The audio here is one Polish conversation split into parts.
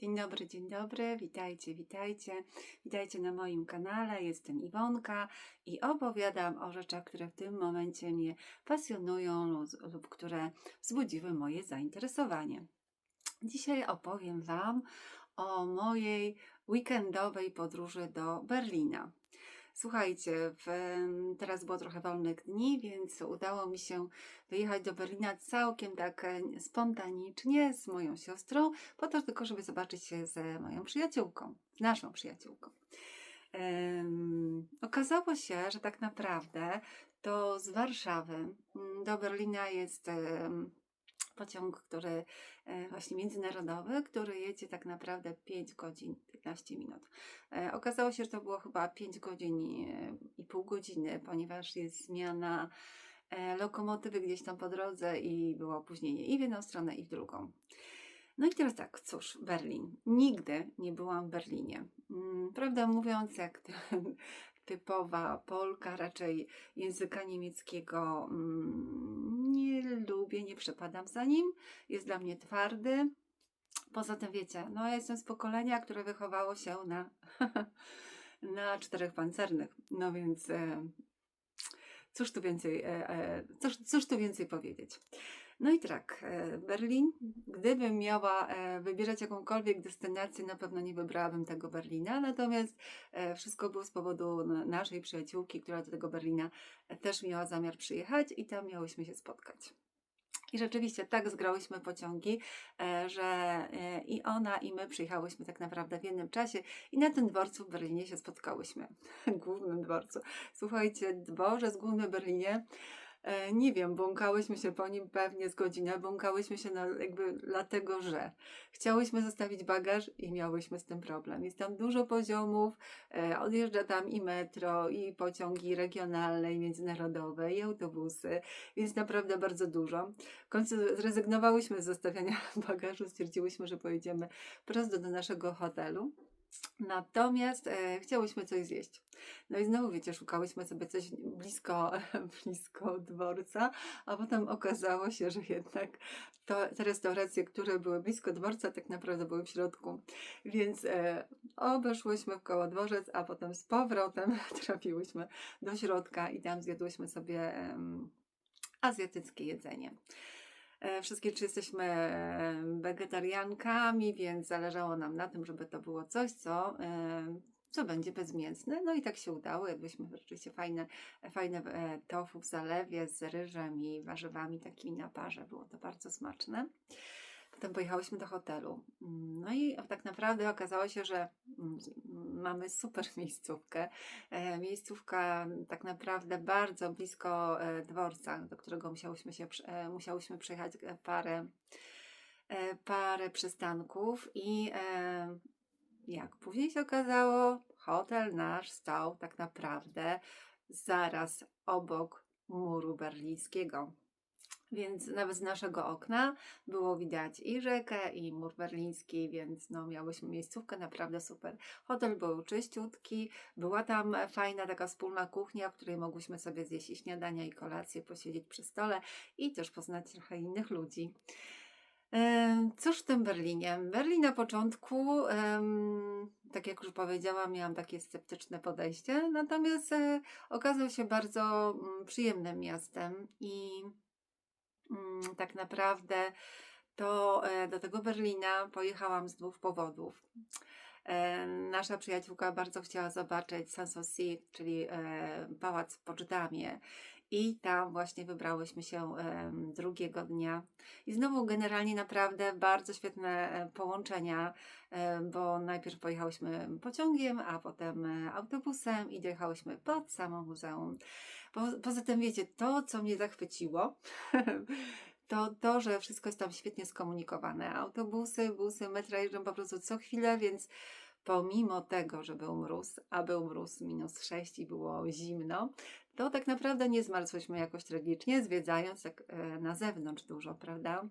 Dzień dobry, dzień dobry, witajcie, witajcie. Witajcie na moim kanale. Jestem Iwonka i opowiadam o rzeczach, które w tym momencie mnie pasjonują lub, lub które wzbudziły moje zainteresowanie. Dzisiaj opowiem Wam o mojej weekendowej podróży do Berlina. Słuchajcie, w, teraz było trochę wolnych dni, więc udało mi się wyjechać do Berlina całkiem tak e, spontanicznie z moją siostrą, po to tylko, żeby zobaczyć się z moją przyjaciółką, z naszą przyjaciółką. Um, okazało się, że tak naprawdę to z Warszawy mm, do Berlina jest um, pociąg, który e, właśnie międzynarodowy, który jedzie tak naprawdę 5 godzin, 15 minut. E, okazało się, że to było chyba 5 godzin i pół godziny, ponieważ jest zmiana e, lokomotywy gdzieś tam po drodze i było opóźnienie i w jedną stronę, i w drugą. No i teraz tak, cóż, Berlin. Nigdy nie byłam w Berlinie. Mm, prawdę mówiąc, jak typowa Polka, raczej języka niemieckiego mm, nie lubię, nie przepadam za nim. Jest dla mnie twardy. Poza tym wiecie, no ja jestem z pokolenia, które wychowało się na, na czterech pancernych. No więc e, cóż tu więcej, e, e, cóż, cóż tu więcej powiedzieć. No i tak, e, Berlin. Gdybym miała e, wybierać jakąkolwiek destynację, na pewno nie wybrałabym tego Berlina. Natomiast e, wszystko było z powodu naszej przyjaciółki, która do tego Berlina też miała zamiar przyjechać i tam miałyśmy się spotkać. I rzeczywiście tak zgrałyśmy pociągi, że i ona, i my przyjechałyśmy tak naprawdę w jednym czasie i na tym dworcu w Berlinie się spotkałyśmy. Głównym dworcu. Słuchajcie, dworzec główny w Berlinie nie wiem, błąkałyśmy się po nim pewnie z godzinę, błąkałyśmy się na, jakby dlatego, że chciałyśmy zostawić bagaż i miałyśmy z tym problem. Jest tam dużo poziomów, e, odjeżdża tam i metro, i pociągi regionalne, i międzynarodowe, i autobusy, więc naprawdę bardzo dużo. W końcu zrezygnowałyśmy z zostawiania bagażu, stwierdziłyśmy, że pojedziemy prosto do naszego hotelu. Natomiast e, chciałyśmy coś zjeść. No i znowu, wiecie, szukałyśmy sobie coś blisko, blisko dworca, a potem okazało się, że jednak to, te restauracje, które były blisko dworca, tak naprawdę były w środku. Więc e, obeszłyśmy w koło dworzec, a potem z powrotem trafiłyśmy do środka i tam zjadłyśmy sobie e, azjatyckie jedzenie. E, wszystkie trzy jesteśmy e, wegetariankami, więc zależało nam na tym, żeby to było coś, co, e, co będzie bezmięsne. No i tak się udało. Jadłyśmy rzeczywiście fajne, fajne tofu w zalewie z ryżem i warzywami takimi na parze. Było to bardzo smaczne. Potem pojechałyśmy do hotelu. No i tak naprawdę okazało się, że mm, mamy super miejscówkę. E, miejscówka tak naprawdę bardzo blisko e, dworca, do którego musiałyśmy, się, e, musiałyśmy przejechać parę, parę przystanków i jak później się okazało, hotel nasz stał tak naprawdę zaraz obok muru berlińskiego. Więc nawet z naszego okna było widać i rzekę, i mur berliński, więc no, miałyśmy miejscówkę naprawdę super. Hotel był czyściutki, była tam fajna taka wspólna kuchnia, w której mogłyśmy sobie zjeść i śniadania, i kolację, posiedzieć przy stole i też poznać trochę innych ludzi. Cóż w tym Berlinie? Berlin na początku, tak jak już powiedziałam, miałam takie sceptyczne podejście, natomiast e, okazał się bardzo mm, przyjemnym miastem i tak naprawdę to e, do tego Berlina pojechałam z dwóch powodów. E, nasza przyjaciółka bardzo chciała zobaczyć Sanssouci, czyli e, pałac w Poczdamie. I tam właśnie wybrałyśmy się drugiego dnia. I znowu generalnie naprawdę bardzo świetne połączenia, bo najpierw pojechałyśmy pociągiem, a potem autobusem i dojechałyśmy pod samo muzeum. Po, poza tym, wiecie, to, co mnie zachwyciło, to to, że wszystko jest tam świetnie skomunikowane. Autobusy, busy, metra jeżdżą po prostu co chwilę, więc pomimo tego, że był mróz, a był mróz minus 6 i było zimno, to tak naprawdę nie zmarzłyśmy jakoś tragicznie, zwiedzając tak e, na zewnątrz dużo, prawda?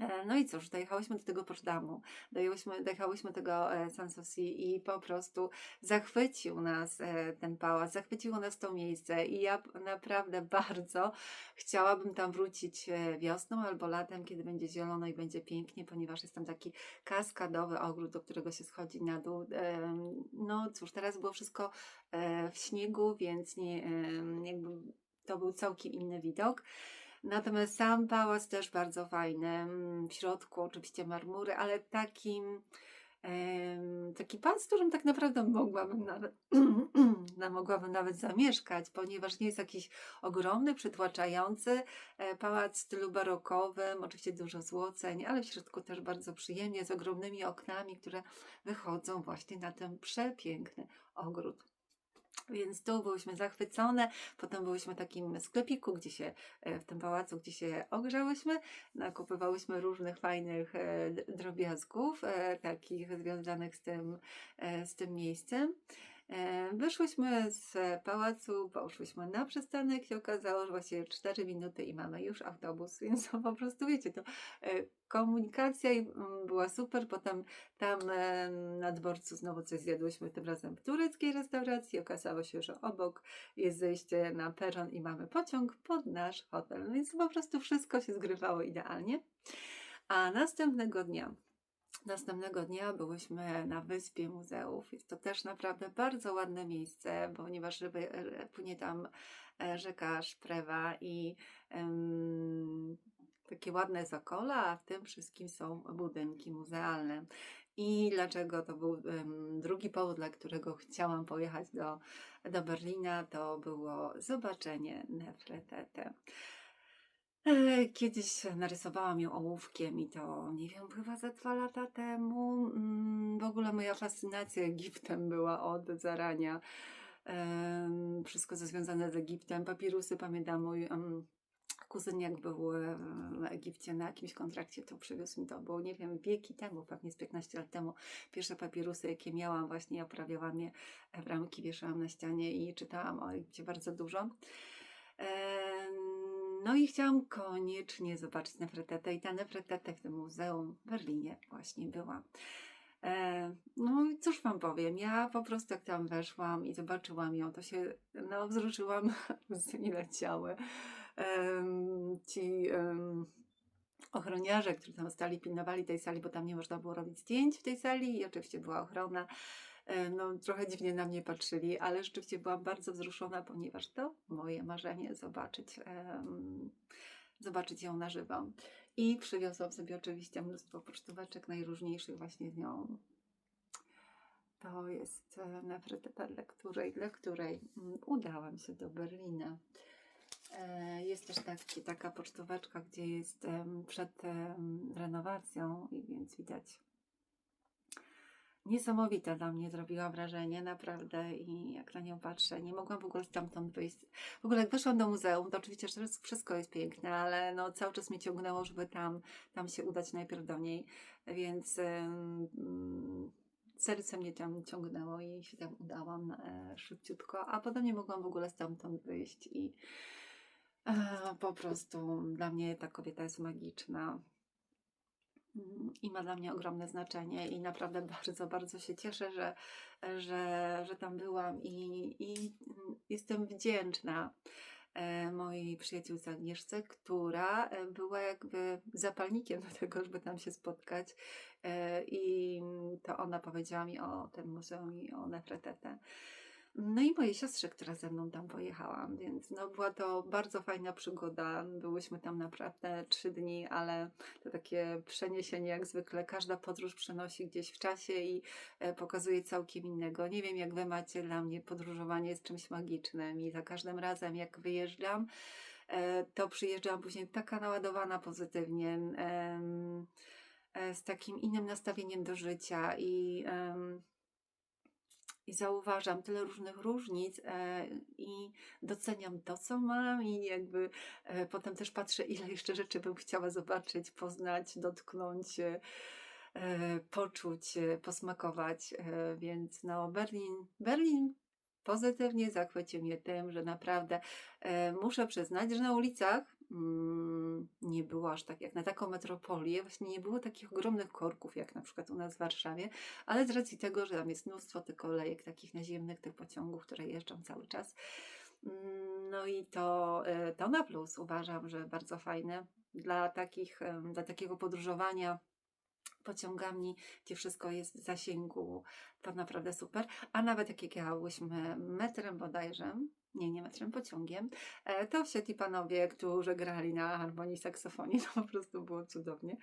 E, No i cóż, dojechałyśmy do tego Poczdamu, dojechałyśmy, dojechałyśmy tego e, Sanssouci i po prostu zachwycił nas e, ten pałac, zachwyciło nas to miejsce i ja naprawdę bardzo chciałabym tam wrócić wiosną albo latem, kiedy będzie zielono i będzie pięknie, ponieważ jest tam taki kaskadowy ogród, do którego się schodzi na dół. No cóż, teraz było wszystko w śniegu, więc nie, jakby to był całkiem inny widok. Natomiast sam pałac też bardzo fajny. mm, W środku oczywiście marmury, ale takim, taki pałac, w którym tak naprawdę mogłabym nawet, no, mogłabym nawet zamieszkać, ponieważ nie jest jakiś ogromny, przytłaczający e, pałac w stylu barokowym, oczywiście dużo złoceń, ale w środku też bardzo przyjemnie, z ogromnymi oknami, które wychodzą właśnie na ten przepiękny ogród. Więc tu byłyśmy zachwycone. Potem byłyśmy w takim sklepiku, gdzie się e, w tym pałacu, gdzie się ogrzałyśmy. Nakupywałyśmy różnych fajnych e, drobiazgów, e, takich związanych z tym, z tym miejscem. E, Wyszłyśmy z pałacu, poszłyśmy na przystanek i okazało, że właściwie 4 minuty i mamy już autobus, więc po prostu wiecie, to e, komunikacja mm, była super. Potem tam e, na dworcu znowu coś zjadłyśmy, tym razem w tureckiej restauracji. Okazało się, że obok jest zejście na peron i mamy pociąg pod nasz hotel. No Więc po prostu wszystko się zgrywało idealnie. A następnego dnia, następnego dnia byłyśmy na wyspie muzeów. Jest to też naprawdę bardzo ładne miejsce, ponieważ e, płynie tam e, rzeka Szprewa i em, takie ładne zakola, a w tym wszystkim są budynki muzealne. I dlaczego to był em, drugi powód, dla którego chciałam pojechać do, do Berlina, to było zobaczenie Nefretete. E, Kiedyś narysowałam ją ołówkiem i to, nie wiem, chyba za dwa lata temu. Mm, W ogóle moja fascynacja Egiptem była od zarania. Wszystko co związane z Egiptem. Papirusy, pamiętam mój kuzyn jak był e, w Egipcie na jakimś kontrakcie, to przywiózł mi to, było nie wiem, wieki temu, pewnie z 15 lat temu. Pierwsze papirusy, jakie miałam, właśnie oprawiałam je w ramki, wieszałam na ścianie i czytałam o Egipcie bardzo dużo. Em, No i chciałam koniecznie zobaczyć Nefretetę i ta Nefretete w tym muzeum w Berlinie właśnie była. E, No i cóż wam powiem, ja po prostu jak tam weszłam i zobaczyłam ją, to się no, wzruszyłam, mi leciały. Ci ochroniarze, którzy tam stali, pilnowali tej sali, bo tam nie można było robić zdjęć w tej sali i oczywiście była ochrona. E, No, trochę dziwnie na mnie patrzyli, ale rzeczywiście byłam bardzo wzruszona, ponieważ to moje marzenie zobaczyć, zobaczyć ją na żywo. I przywiozłam sobie oczywiście mnóstwo pocztóweczek najróżniejszych właśnie z nią. To jest e, Nefreteta, dla której, dla której mm, udałam się do Berlina. E, Jest też taki, taka pocztóweczka, gdzie jest przed renowacją i więc widać niesamowita dla mnie zrobiła wrażenie, naprawdę i jak na nią patrzę, nie mogłam w ogóle stamtąd wyjść. W ogóle jak weszłam do muzeum, to oczywiście wszystko jest piękne, ale no cały czas mnie ciągnęło, żeby tam, tam się udać najpierw do niej, więc mm, serce mnie tam ciągnęło i się tam udałam e, szybciutko, a potem nie mogłam w ogóle stamtąd wyjść i e, po prostu dla mnie ta kobieta jest magiczna. Mm, i ma dla mnie ogromne znaczenie i naprawdę bardzo, bardzo się cieszę, że, że, że tam byłam i, i jestem wdzięczna e, mojej przyjaciółce Agnieszce, która e, była jakby zapalnikiem do tego, żeby tam się spotkać e, i to ona powiedziała mi o tym muzeum i o Nefretete. No i mojej siostrze, która ze mną tam pojechała, więc no była to bardzo fajna przygoda. Byłyśmy tam naprawdę trzy dni, ale to takie przeniesienie jak zwykle. Każda podróż przenosi gdzieś w czasie i e, pokazuje całkiem innego. Nie wiem jak wy macie, dla mnie podróżowanie jest czymś magicznym i za każdym razem jak wyjeżdżam, e, to przyjeżdżam później taka naładowana pozytywnie, e, z takim innym nastawieniem do życia i em, i zauważam tyle różnych różnic e, i doceniam to, co mam i jakby e, potem też patrzę, ile jeszcze rzeczy bym chciała zobaczyć, poznać, dotknąć, e, poczuć, posmakować, więc no Berlin, Berlin pozytywnie zachwycił mnie tym, że naprawdę muszę przyznać, że na ulicach mm, nie było aż tak jak na taką metropolię, właśnie nie było takich ogromnych korków jak na przykład u nas w Warszawie, ale z racji tego, że tam jest mnóstwo tych kolejek takich naziemnych, tych pociągów, które jeżdżą cały czas. Mm, No i to, e, to na plus uważam, że bardzo fajne dla, takich, dla takiego podróżowania pociągami, gdzie wszystko jest w zasięgu, to naprawdę super. A nawet jak jechałyśmy metrem bodajże, nie, nie metrem, pociągiem, e, to wsiedli panowie, którzy grali na harmonii saksofonie, to po prostu było cudownie.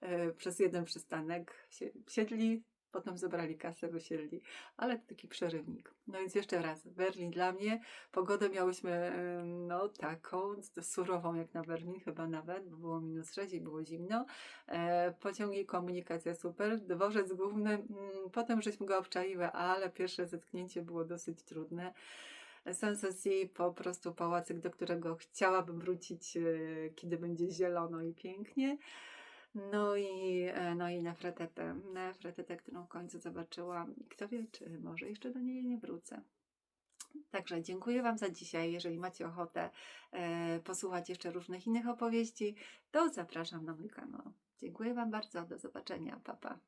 E, Przez jeden przystanek wsiedli, potem zebrali kasę, wysiedli, ale to taki przerywnik. No więc jeszcze raz, Berlin dla mnie, pogodę miałyśmy no taką surową jak na Berlin, chyba nawet, bo było minus 6 i było zimno. E, pociągi, komunikacja super, dworzec główny, mm, potem żeśmy go obczaiły, ale pierwsze zetknięcie było dosyć trudne. Sanssouci po prostu pałacyk, do którego chciałabym wrócić, e, kiedy będzie zielono i pięknie. No i, e, no i Nefretete, Nefretete, którą w końcu zobaczyłam. I Kto wie, czy może jeszcze do niej nie wrócę. Także dziękuję Wam za dzisiaj. Jeżeli macie ochotę e, posłuchać jeszcze różnych innych opowieści, to zapraszam na mój kanał. Dziękuję Wam bardzo. Do zobaczenia. Pa, pa.